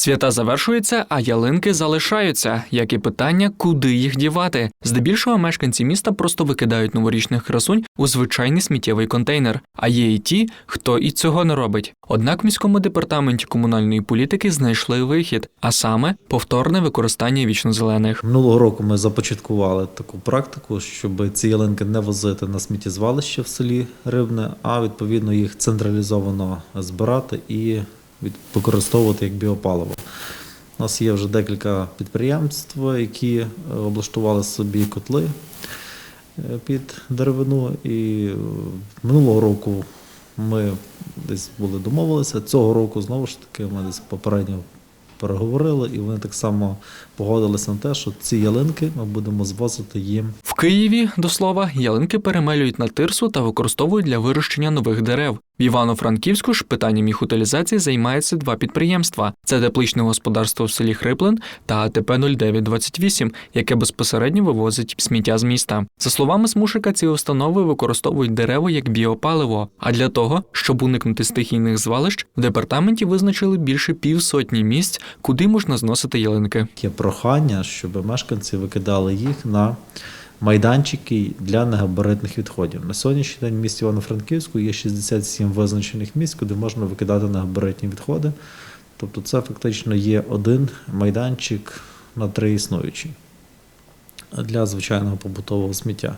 Свята завершуються, а ялинки залишаються, як і питання, куди їх дівати. Здебільшого мешканці міста просто викидають новорічних красунь у звичайний сміттєвий контейнер. А є і ті, хто і цього не робить. Однак в міському департаменті комунальної політики знайшли вихід, а саме повторне використання вічнозелених. Минулого року ми започаткували таку практику, щоб ці ялинки не возити на сміттєзвалище в селі Рибне, а відповідно їх централізовано збирати і використовувати як біопаливо. У нас є вже декілька підприємств, які е, облаштували собі котли е, під деревину. І е, минулого року ми десь були домовилися. Цього року знову ж таки ми десь попередньо переговорили, і вони так само погодилися на те, що ці ялинки ми будемо звозити їм Києві, до слова, ялинки перемелюють на тирсу та використовують для вирощення нових дерев. В Івано-Франківську ж питанням їх утилізації займаються два підприємства: це тепличне господарство в селі Хриплин та АТП 0928, яке безпосередньо вивозить сміття з міста. За словами Смушика, ці установи використовують дерево як біопаливо. А для того, щоб уникнути стихійних звалищ, в департаменті визначили більше півсотні місць, куди можна зносити ялинки. є прохання, щоб мешканці викидали їх на майданчики для негабаритних відходів. На сьогоднішній день в місті Івано-Франківську є 67 визначених місць, куди можна викидати негабаритні відходи. Тобто це фактично є один майданчик на три існуючі для звичайного побутового сміття.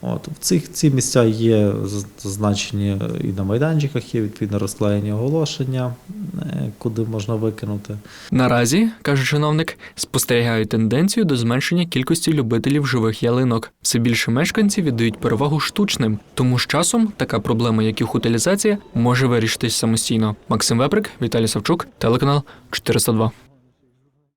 От, в цих ці місця є зазначені і на майданчиках, є відповідно розклеєні оголошення, куди можна викинути. Наразі, каже чиновник, спостерігають тенденцію до зменшення кількості любителів живих ялинок. Все більше мешканців віддають перевагу штучним, тому з часом така проблема, як їх утилізація, може вирішитись самостійно. Максим Веприк, Віталій Савчук, телеканал 402.